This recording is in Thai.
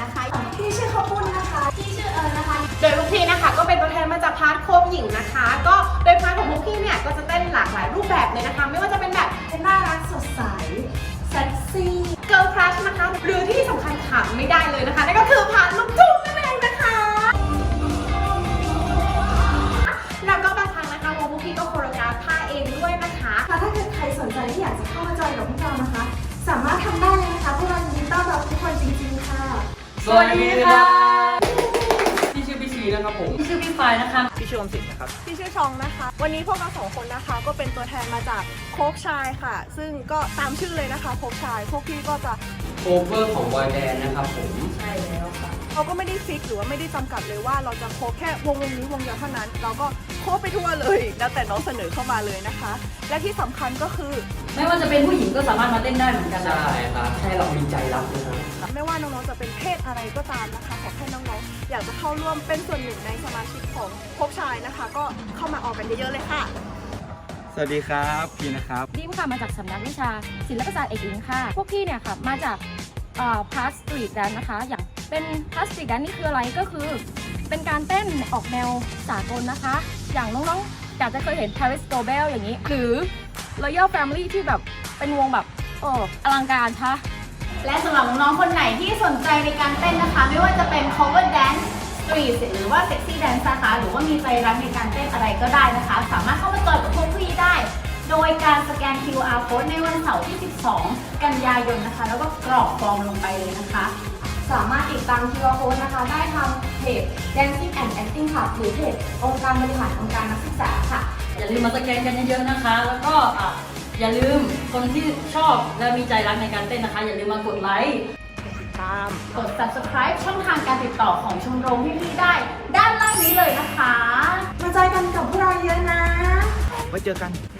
นะคะพี่ชื่อข้าวปุ้นนะคะพี่ชื่อเอิญนะคะ โดยลูกพี่นะคะ ก็เป็นตัวแทนมาจากพาร์ทโคมหญิงนะคะ ก็โดยพาร์ทของลูกพี่เนี่ยก็จะเต้นหลากหลายรูปแบบเลยนะคะ ไม่ว่าจะเป็นแบบน่ารักสดใสเซ็กซี่เกิร์ลคราชนะคะ หรือที่สำคัญขาดไม่ได้เลยนะคะนั่นก็คือพาร์ทลูกทุ่งนั่นเองนะคะแล้วก็บางครั้งนะคะลูกพี่ก็โคโรกราฟท่าเองด้วยนะคะถ้าเกิดใครสนใจที่อยากจะเข้ามาจอยกับพวกเรานะคะ สวัสดีค่ะพี่ชื่อพี่ชีนะครับผม ชื่อพี่ฟายนะคะพี่ชื่ออมสินนะครับ พี่ชื่อชองนะคะ วันนี้พวกเราสองคนนะคะ ก็เป็นตัวแทนมาจากโคกชายค่ะ ซึ่งก็ตามชื่อเลยนะคะโคกชาย พวกพี่ก็จะโคเวอร์ของวายแดนนะครับผม ใช่แล้วค่ะ เขาก็ไม่ได้ฟิกหรือว่าไม่ได้จำกัดเลยว่าเราจะโคบแค่วงวงนี้วงเดียวเท่านั้น เราก็โคบไปทั่วเลยแล้วแต่น้องเสนอเข้ามาเลยนะคะ และที่สำคัญก็คือ ไม่ว่าจะเป็นผู้หญิงก็สามารถมาเต้นได้เหมือนกันนะใช่ครับแค่เรามีใจรักนะครับไม่ว่าน้องๆจะเป็นเพศอะไรก็ตามนะคะขอแค่น้องๆอยากจะเข้าร่วมเป็นส่วนหนึ่งในสมาชิกของโคบชายนะคะ ก็เข้ามาออกกันเยอะๆเลยค่ะสวัสดีครับพีนะครับดิมค่ะมาจากสำนักวิชาศิลปศาสตร์เอกอิงค่ะ พวกพี่เนี่ยค่ะมาจากพาสตรีทแดนนะคะ อย่าง เป็นพลาสตรีทแดนนี่คืออะไรก็คือ เป็นการเต้นออกแนวสากลนะคะ อย่างน้องๆอยากจะเคยเห็น Paris g o b e l อย่างนี้ หรือ Royal Family ที่แบบเป็นวงแบบโอ้อลังการค่ะและสำหรับน้องๆคนไหนที่สนใจในการเต้นนะคะ ไม่ว่าจะเป็น cover dance street หรือว่า sexy dance นะคะหรือว่ามีใจรักในการเต้นอะไรก็ได้นะคะ สามารถเข้ามาจอยกับพวกพี่ได้ โดยการสแกน QR code ในวันเสาร์ที่ 12 กันยายนนะคะ แล้วก็กรอกฟอร์มลงไปเลยนะคะ สามารถติดตาม QR code นะคะ ได้ทางเพจ Dancing and Acting Club หรือเพจองค์การบริหารองค์การนักศึกษาค่ะ อย่าลืมมาสแกนกันเยอะๆนะคะ แล้วก็อะอย่าลืมคนที่ชอบและมีใจรักในการเต้นนะคะ อย่าลืมมากดไลค์ตาม กด subscribe ช่องทางการติดต่อของชมรมพี่ๆได้ ด้านล่างนี้เลยนะคะ มาจอยกันกับพวกเราเยอะนะ ไว้เจอกันบ